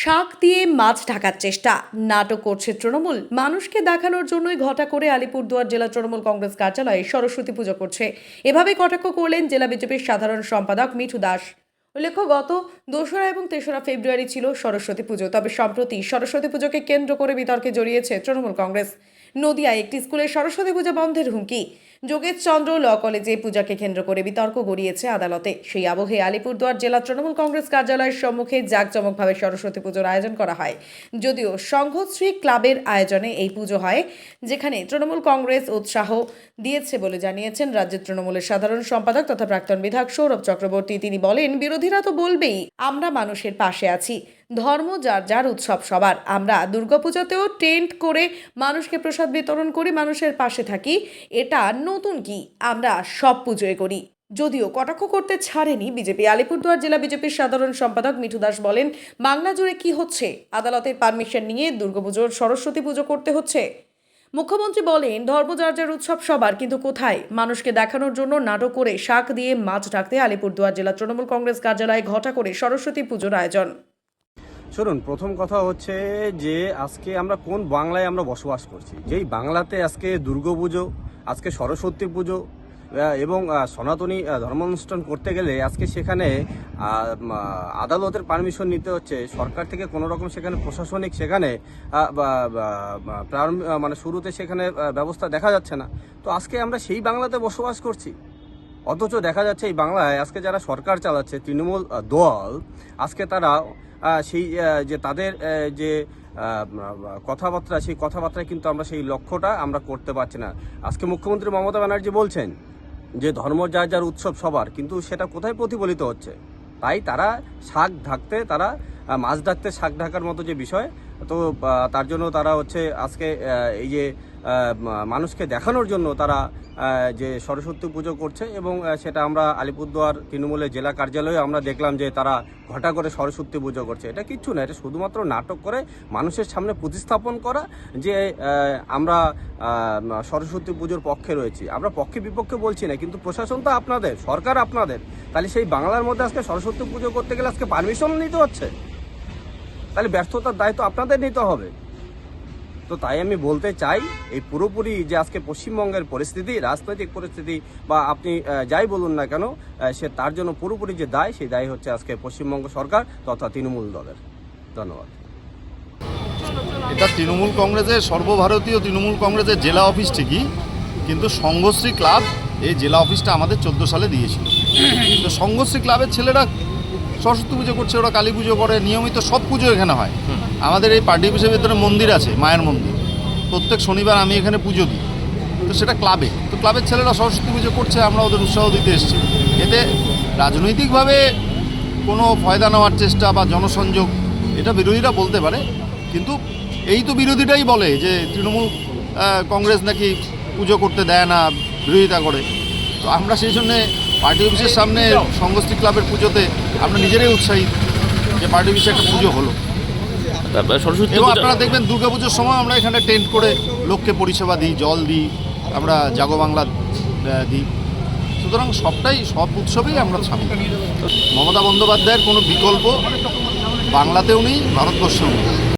শাক দিয়ে মাছ ঢাকার চেষ্টা। নাটক করছে তৃণমূল। মানুষকে দেখানোর জন্যই ঘটা করে আলিপুরদুয়ার জেলা তৃণমূল কংগ্রেস কার্যালয়ে সরস্বতী পুজো করছে। এভাবে কটাক্ষ করলেন জেলা বিজেপির সাধারণ সম্পাদক মিঠু দাস। উল্লেখ্য, গত দোসরা এবং তেসরা ফেব্রুয়ারি ছিল সরস্বতী পুজো, তবে সম্প্রতি সরস্বতী পুজোকে কেন্দ্র করে বিতর্কে জড়িয়েছে তৃণমূল কংগ্রেস। নদিয়ায় একটি স্কুলে সরস্বতী পূজা বন্ধের হুমকি। যোগেশ চন্দ্র ল কলেজে পূজাকে কেন্দ্র করে বিতর্ক গড়িয়েছে আদালতে। সেই আবহে আলিপুরদুয়ার জেলা তৃণমূল কংগ্রেস কার্যালয়ের সম্মুখে জাঁকজমকভাবে সরস্বতী পুজোর আয়োজন করা হয়। যদিও সংঘশ্রী ক্লাবের আয়োজনে এই পুজো হয়, যেখানে তৃণমূল কংগ্রেস উৎসাহ দিয়েছে বলে জানিয়েছেন রাজ্যের তৃণমূলের সাধারণ সম্পাদক তথা প্রাক্তন বিধায়ক সৌরভ চক্রবর্তী। তিনি বলেন, বিরোধীরা তো বলবেই, আমরা মানুষের পাশে আছি। ধর্ম যার যার উৎসব সবার। আমরা দুর্গাপূজাতেও টেন্ট করে মানুষকে প্রসাদ বিতরণ করি, মানুষের পাশে থাকি। এটা নতুন কি? আমরা সব পুজোয় করি। যদিও কটাক্ষ করতে ছাড়েনি বিজেপি। আলিপুরদুয়ার জেলা বিজেপির সাধারণ সম্পাদক মিঠু দাস বলেন, বাংলা জুড়ে কি হচ্ছে? আদালতের পারমিশন নিয়ে দুর্গাপুজোর সরস্বতী পুজো করতে হচ্ছে। মুখ্যমন্ত্রী বলেন, ধর্ম যার যার উৎসব সবার, কিন্তু কোথায়? মানুষকে দেখানোর জন্য নাটক করে শাক দিয়ে মাছ ঢাকতে আলিপুরদুয়ার জেলা তৃণমূল কংগ্রেস কার্যালয়ে ঘটা করে সরস্বতী পুজোর আয়োজন। শুনুন প্রথম কথা হচ্ছে যে আজকে আমরা কোন বাংলায় আমরা বসবাস করছি? যেই বাংলাতে আজকে দুর্গাপুজো আজকে সরস্বতী পুজো এবং সনাতনী ধর্মানুষ্ঠান করতে গেলে আজকে সেখানে আদালতের পারমিশন নিতে হচ্ছে। সরকার থেকে কোনো রকম সেখানে প্রশাসনিক সেখানে মানে শুরুতে সেখানে ব্যবস্থা দেখা যাচ্ছে না। তো আজকে আমরা সেই বাংলাতে বসবাস করছি। অথচ দেখা যাচ্ছে এই বাংলায় আজকে যারা সরকার চালাচ্ছে, তৃণমূল দল, আজকে তারা সেই যে তাদের যে কথাবার্তা, সেই কথাবার্তায় কিন্তু আমরা সেই লক্ষ্যটা আমরা করতে পারছি না। আজকে মুখ্যমন্ত্রী মমতা ব্যানার্জি বলছেন যে ধর্ম যার যার উৎসব সবার, কিন্তু সেটা কোথায় প্রতিফলিত হচ্ছে? তাই তারা শাক ঢাকতে, তারা মাছ ঢাকতে শাক ঢাকার মতো যে বিষয় তো তার জন্য তারা হচ্ছে আজকে এই যে মানুষকে দেখানোর জন্য তারা যে সরস্বতী পুজো করছে এবং সেটা আমরা আলিপুরদুয়ার তৃণমূলের জেলা কার্যালয়ে আমরা দেখলাম যে তারা ঘটা করে সরস্বতী পুজো করছে। এটা কিচ্ছু না, এটা শুধুমাত্র নাটক করে মানুষের সামনে প্রতিস্থাপন করা যে আমরা সরস্বতী পুজোর পক্ষে রয়েছি। আমরা পক্ষে বিপক্ষে বলছি না, কিন্তু প্রশাসন তো আপনাদের, সরকার আপনাদের। তাহলে সেই বাংলার মধ্যে আজকে সরস্বতী পুজো করতে গেলে আজকে পারমিশন নিতে হচ্ছে? তাহলে ব্যর্থতার দায়িত্ব আপনাদের নিতে হবে। তো তাই আমি বলতে চাই, এই পুরোপুরি যে আজকে পশ্চিমবঙ্গের পরিস্থিতি, রাজনৈতিক পরিস্থিতি, বা আপনি যাই বলুন না কেন সে তার জন্য পুরোপুরি যে দায়, সেই দায় হচ্ছে আজকে পশ্চিমবঙ্গ সরকার তথা তৃণমূল দলের। ধন্যবাদ। এটা তৃণমূল কংগ্রেসের, সর্বভারতীয় তৃণমূল কংগ্রেসের জেলা অফিস ঠিকই, কিন্তু সংঘশ্রী ক্লাব এই জেলা অফিসটা আমাদের চোদ্দ সালে দিয়েছিল। তো সংঘশ্রী ক্লাবের ছেলেরা সরস্বতী পুজো করছে ওরা, কালী পুজো করে, নিয়মিত সব পুজো এখানে হয়। আমাদের এই পার্টি অফিসের ভেতরে মন্দির আছে, মায়ের মন্দির। প্রত্যেক শনিবার আমি এখানে পুজো দিই। তো সেটা ক্লাবে। তো ক্লাবের ছেলেরা সরস্বতী পুজো করছে, আমরা ওদের উৎসাহ দিতে এসেছি। এতে রাজনৈতিকভাবে কোনো ফয়দা নেওয়ার চেষ্টা বা জনসংযোগ, এটা বিরোধীরা বলতে পারে। কিন্তু এই তো বিরোধীটাই বলে যে তৃণমূল কংগ্রেস নাকি পুজো করতে দেয় না, বিরোধিতা করে। তো আমরা সেই জন্যে পার্টি অফিসের সামনে সংগোষ্ঠী ক্লাবের পুজোতে আমরা নিজেরাই উৎসাহিত যে পার্টি অফিসে একটা পুজো হলো। তারপরে সরস্বতী এবং আপনারা দেখবেন দুর্গাপুজোর সময় আমরা এখানে টেন্ট করে লোককে পরিষেবা দিই জল দিই আমরা জাগো বাংলা দিই। সুতরাং সবটাই সব উৎসবেই আমরা সামিল মমতা বন্দ্যোপাধ্যায়ের কোনো বিকল্প বাংলাতেও নেই ভারতবর্ষেও নেই।